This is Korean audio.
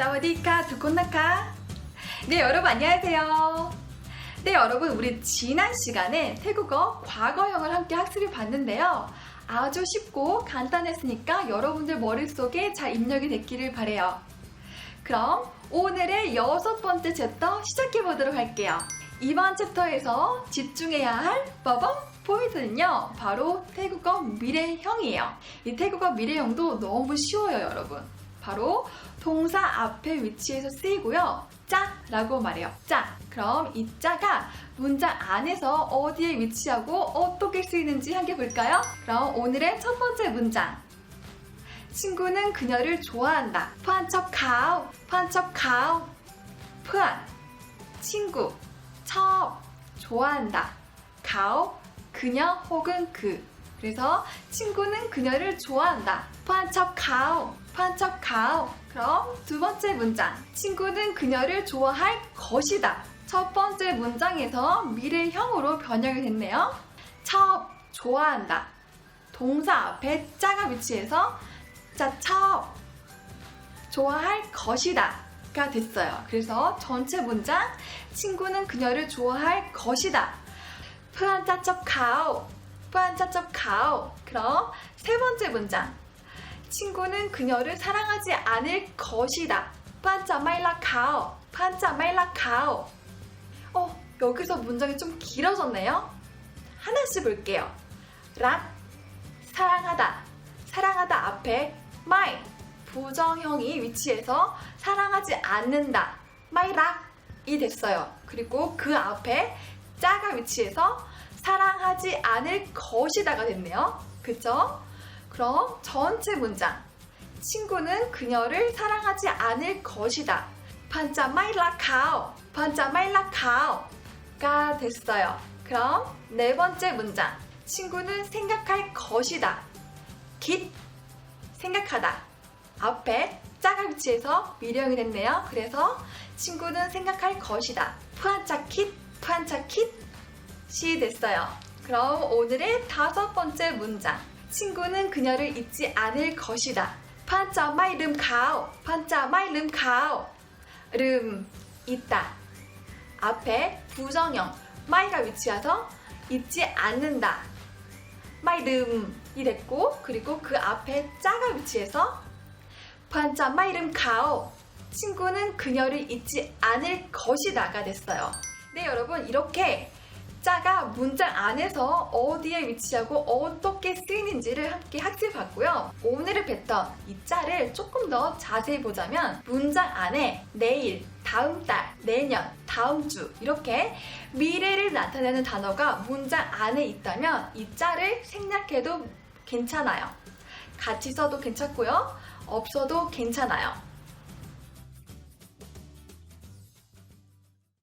사와디카 두콘나카? 네 여러분 안녕하세요. 네 여러분 우리 지난 시간에 태국어 과거형을 함께 학습해 봤는데요. 아주 쉽고 간단했으니까 여러분들 머릿속에 잘 입력이 됐기를 바래요. 그럼 오늘의 여섯 번째 챕터 시작해 보도록 할게요. 이번 챕터에서 집중해야 할 빠밤 포인트는요 바로 태국어 미래형이에요. 이 태국어 미래형도 너무 쉬워요 여러분 바로 동사 앞에 위치해서 쓰이고요. 짜라고 말해요. 짜. 그럼 이 짜가 문장 안에서 어디에 위치하고 어떻게 쓰이는지 함께 볼까요? 그럼 오늘의 첫 번째 문장. 친구는 그녀를 좋아한다. 푸안첩 가오. 푸안첩 가오. 푸안. 친구. 첩. 좋아한다. 가오. 그녀 혹은 그. 그래서 친구는 그녀를 좋아한다. 푸안첩 가오. 푸안첩 가오. 그럼 두 번째 문장. 친구는 그녀를 좋아할 것이다. 첫 번째 문장에서 미래형으로 변형이 됐네요. 첩, 좋아한다. 동사 앞에 짜가 위치해서 짜, 첩, 좋아할 것이다. 가 됐어요. 그래서 전체 문장, 친구는 그녀를 좋아할 것이다. 푸안짜첩 가오, 푸안짜첩 가오. 그럼 세 번째 문장. 친구는 그녀를 사랑하지 않을 것이다. 반자 마일라 가오. 반자 마일라 가오. 어, 여기서 문장이 좀 길어졌네요. 하나씩 볼게요. 락, 사랑하다. 사랑하다 앞에 마이, 부정형이 위치해서 사랑하지 않는다. 마이 락이 됐어요. 그리고 그 앞에 짜가 위치해서 사랑하지 않을 것이다가 됐네요. 그쵸? 그럼 전체 문장. 친구는 그녀를 사랑하지 않을 것이다. 반자 마일라 가오. 반자 마일라 가오 가 됐어요. 그럼 네 번째 문장. 친구는 생각할 것이다. 깃 생각하다. 앞에 짜가 위치해서 미령이 됐네요. 그래서 친구는 생각할 것이다. 푸안차 킷, 푸안차 킷 이 됐어요. 그럼 오늘의 다섯 번째 문장. 친구는 그녀를 잊지 않을 것이다. 판자 마이 름 가오. 판자 마이 름 가오. 름 있다. 앞에 부정형 마이가 위치해서 잊지 않는다. 마이 름이 됐고 그리고 그 앞에 짜가 위치해서 판자 마이 름 가오. 친구는 그녀를 잊지 않을 것이다가 됐어요. 네 여러분 이렇게 짜가 문장 안에서 어디에 위치하고 어떻게 쓰이는지를 함께 학습봤고요. 오늘의 패턴, 이 짜를 조금 더 자세히 보자면 문장 안에 내일, 다음 달, 내년, 다음 주 이렇게 미래를 나타내는 단어가 문장 안에 있다면 이 짜를 생략해도 괜찮아요. 같이 써도 괜찮고요. 없어도 괜찮아요.